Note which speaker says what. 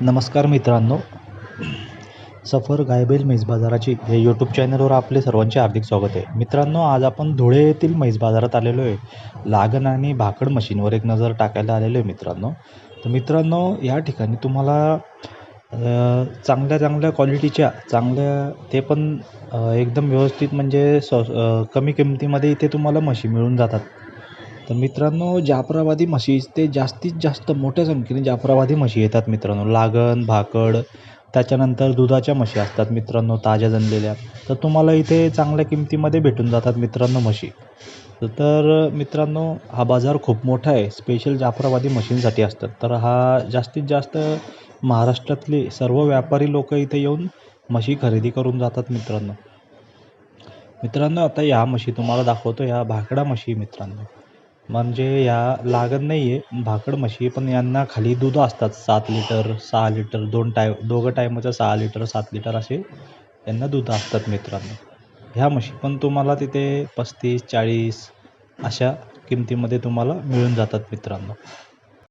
Speaker 1: नमस्कार मित्रांनो. सफर गायबेल म्हैस बाजाराची हे यूट्यूब चॅनलवर आपले सर्वांचे हार्दिक स्वागत आहे. मित्रांनो आज आपण धुळे येथील म्हैस बाजारात आलेलो आहे. लागण आणि भाकड मशीनवर एक नजर टाकायला आलेलो आहे मित्रांनो. तर मित्रांनो या ठिकाणी तुम्हाला चांगल्या चांगल्या क्वालिटीच्या चांगल्या ते पण एकदम व्यवस्थित म्हणजे स कमी किमतीमध्ये इथे तुम्हाला म्हशी मिळून जातात. तर मित्रांनो जाफराबादी म्हशी ते जास्तीत जास्त मोठ्या संख्येने जाफराबादी म्हशी येतात मित्रांनो. लागण भाकड त्याच्यानंतर दुधाच्या म्हशी असतात मित्रांनो ताज्या जनलेल्या तर तुम्हाला इथे चांगल्या किमतीमध्ये भेटून जातात मित्रांनो म्हशी. तर मित्रांनो हा बाजार खूप मोठा आहे. स्पेशल जाफराबादी म्हशींसाठी असतात. तर हा जास्तीत जास्त महाराष्ट्रातले सर्व व्यापारी लोक इथे येऊन म्हशी खरेदी करून जातात मित्रांनो. मित्रांनो आता या म्हशी तुम्हाला दाखवतो. या भाकडा म्हशी मित्रांनो. म्हणजे या लागत नाही आहे भाकड म्हशी पण यांना खाली दूध असतात. सात लिटर सहा लिटर दोन टाय दोघं टायमाचं सहा लिटर सात लिटर असे यांना दूध असतात मित्रांनो. ह्या म्हशी पण तुम्हाला तिथे पस्तीस चाळीस अशा किमतीमध्ये तुम्हाला मिळून जातात मित्रांनो.